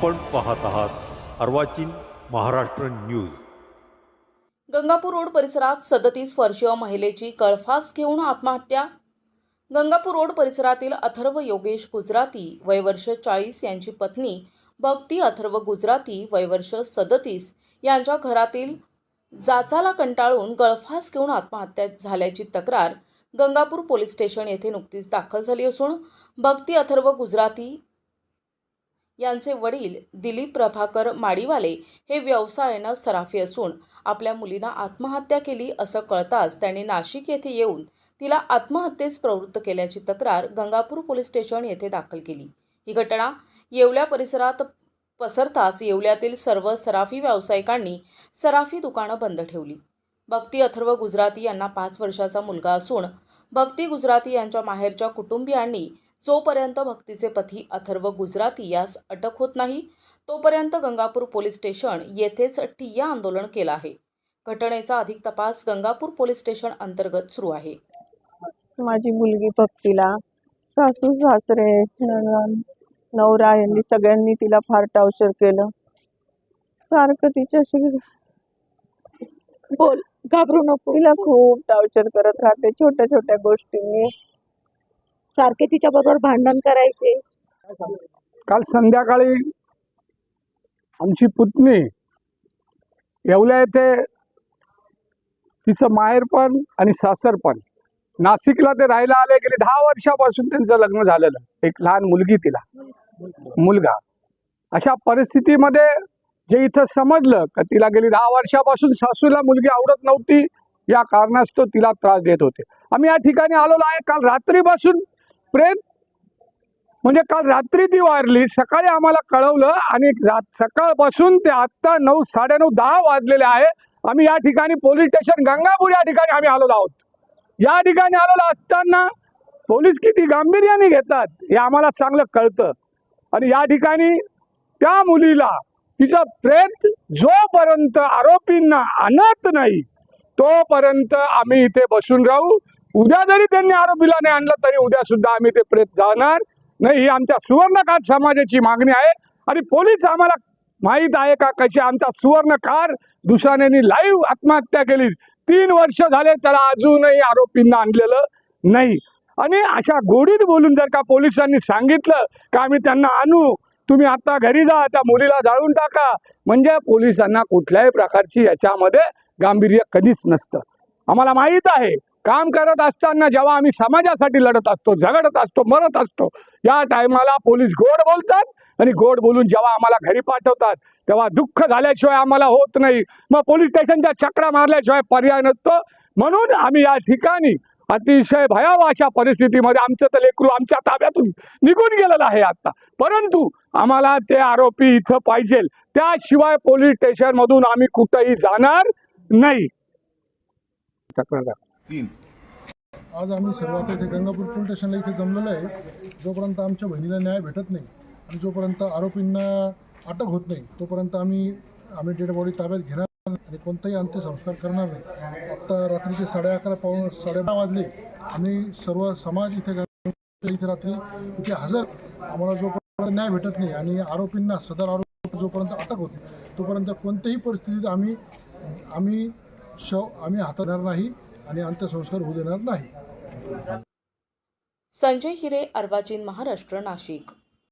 आपण पाहत आहात अर्वाचीन महाराष्ट्र न्यूज. गंगापूर रोड परिसरात सदतीस वर्षीय महिलेची कळफास घेऊन आत्महत्या. गंगापूर रोड परिसरातील अथर्व योगेश गुजराती वयवर्ष चाळीस यांची पत्नी भक्ती अथर्व गुजराती वयवर्ष सदतीस यांच्या घरातील जाचाला कंटाळून गळफास घेऊन आत्महत्या झाल्याची तक्रार गंगापूर पोलीस स्टेशन येथे नुकतीच दाखल झाली असून भक्ती अथर्व गुजराती यांचे वडील दिलीप प्रभाकर माडीवाले हे व्यवसायानं सराफी असून आपल्या मुलीनं आत्महत्या केली असं कळताच त्यांनी नाशिक येथे येऊन तिला आत्महत्येस प्रवृत्त केल्याची तक्रार गंगापूर पोलीस स्टेशन येथे दाखल केली. ही घटना येवल्या परिसरात पसरताच येवल्यातील सर्व सराफी व्यावसायिकांनी सराफी दुकानं बंद ठेवली. भक्ती अथर्व गुजराती यांना पाच वर्षाचा मुलगा असून भक्ती गुजराती यांच्या माहेरच्या कुटुंबियांनी जोपर्यंत भक्तीचे पती अथर्व गुजराती यास अटक होत नाही तोपर्यंत गंगापूर पोलीस स्टेशन येथेच ठिय्या आंदोलन केलं आहे. घटनेचा अधिक तपास गंगापूर पोलीस स्टेशन अंतर्गत सुरू आहे. माझी मुलगी भक्तीला सासू सासरे नवरा यांनी सगळ्यांनी तिला फार टॉर्चर केलं. सारखं तिच्याशी बोल घाबरू नको. तिला खूप टॉर्चर करत राहते. छोट्या छोट्या गोष्टींनी सारखे तिच्या बरोबर भांडण करायचे. काल संध्याकाळी आमची पुतणी येवल्या येथे तिचं माहेर पण आणि सासर पण. नाशिकला ते राहायला आले गेले दहा वर्षापासून त्यांचं लग्न झालेलं. एक लहान मुलगी तिला. मुलगा. अशा परिस्थितीमध्ये जे इथं समजलं का तिला गेली दहा वर्षापासून सासूला मुलगी आवडत नव्हती या कारणास्तव तिला त्रास देत होते. आम्ही या ठिकाणी आलेलो आहे. काल रात्रीपासून प्रेत म्हणजे काल रात्री ती वारली सकाळी आम्हाला कळवलं आणि रात सकाळपासून ते आत्ता नऊ साडेनऊ दहा वाजलेले आहे. आम्ही या ठिकाणी पोलीस स्टेशन गंगापूर या ठिकाणी आम्ही आलेलो आहोत. या ठिकाणी आलेलो असताना पोलीस किती गांभीर्याने घेतात हे आम्हाला चांगलं कळतं. आणि या ठिकाणी त्या मुलीला तिचा प्रेत जोपर्यंत आरोपींना आणत नाही तोपर्यंत आम्ही इथे बसून राहू. उद्या जरी त्यांनी आरोपीला नाही आणलं तरी उद्या सुद्धा आम्ही ते प्रेत जाणार नाही. ही आमच्या सुवर्णकार समाजाची मागणी आहे. आणि पोलीस आम्हाला माहीत आहे का कशी आमचा सुवर्णकार दुसऱ्याने लाईव्ह आत्महत्या केली. तीन वर्ष झाले त्याला अजूनही आरोपींना आणलेलं नाही. आणि अशा गोडीत बोलून जर का पोलिसांनी सांगितलं का आम्ही त्यांना आणू तुम्ही आता घरी जा त्या मुलीला जाळून टाका. म्हणजे पोलिसांना कुठल्याही प्रकारची याच्यामध्ये गांभीर्य कधीच नसतं. आम्हाला माहीत आहे काम करत असताना जेव्हा आम्ही समाजासाठी लढत असतो झगडत असतो मरत असतो या टायमाला पोलीस गोड बोलतात आणि गोड बोलून जेव्हा आम्हाला घरी पाठवतात तेव्हा दुःख झाल्याशिवाय आम्हाला होत नाही. मग पोलीस स्टेशनच्या चक्रा मारल्याशिवाय पर्याय नसतो. म्हणून आम्ही या ठिकाणी अतिशय भयावह अशा परिस्थितीमध्ये आमचं तर लेकरू आमच्या ताब्यातून निघून गेलेलं आहे आता. परंतु आम्हाला ते आरोपी इथं पाहिजे. त्याशिवाय पोलीस स्टेशनमधून आम्ही कुठंही जाणार नाही. तक्रार तीन. आज आम्ही सर्वात इथे गंगापूर पोलीस स्टेशनला इथे जमलेलो आहे. जोपर्यंत आमच्या बहिणीला न्याय भेटत नाही आणि जोपर्यंत आरोपींना अटक होत नाही तोपर्यंत आम्ही आम्ही डेड बॉडी ताब्यात घेणार आणि कोणताही अंत्यसंस्कार करणार नाही. आत्ता रात्रीचे साडे अकरा पाऊण साडेबारा वाजले. आम्ही सर्व समाज इथे इथे रात्री इथे हजर. आम्हाला जोपर्यंत न्याय भेटत नाही आणि आरोपींना सदर आरोपी जोपर्यंत अटक होत नाही तोपर्यंत कोणत्याही परिस्थितीत आम्ही आम्ही शव आम्ही हाताळणार नाही. आणि अंत्यसंस्कार होऊ देणार नाही. संजय हिरे अर्वाचीन महाराष्ट्र नाशिक.